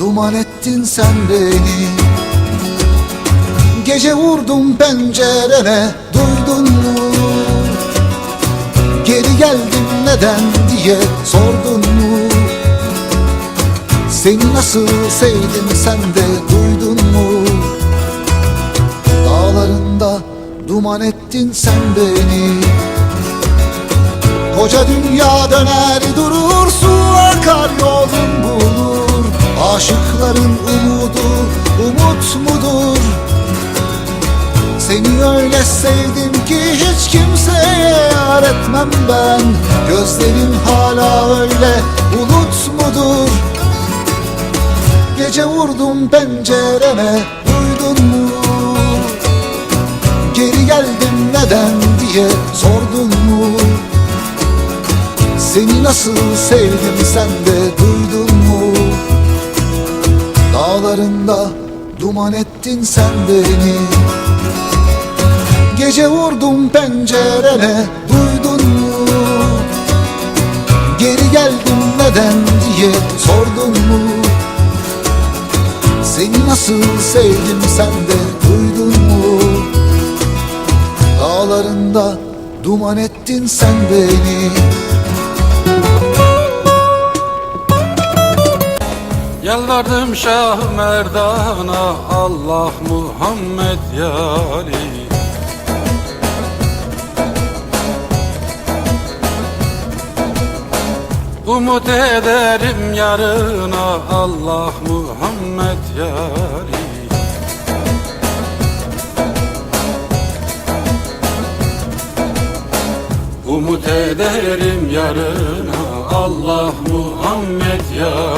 duman ettin sen beni Gece vurdum pencerene duydun mu? Geri geldim neden diye sordun mu? Seni nasıl sevdim sen de duydun mu? Dağlarında duman ettin sen beni Koca dünya döner durur su akar yolun umut mudur Seni öyle sevdim ki hiç kimseye yar etmem ben Gözlerin hala öyle bulut mudur Gece vurdum pencereme duydun mu? Geri geldim neden diye sordun mu? Seni nasıl sevdim sen de duydun mu? Dağlarında duman ettin sen beni Gece vurdum pencerene duydun mu? Geri geldim neden diye sordun mu? Seni nasıl sevdim sen de duydun mu? Dağlarında duman ettin sen beni Yalvardım Şah Merdan'a Allah Muhammed yari Umut ederim yarına Allah Muhammed yari Umut ederim yarına Allah Muhammed yari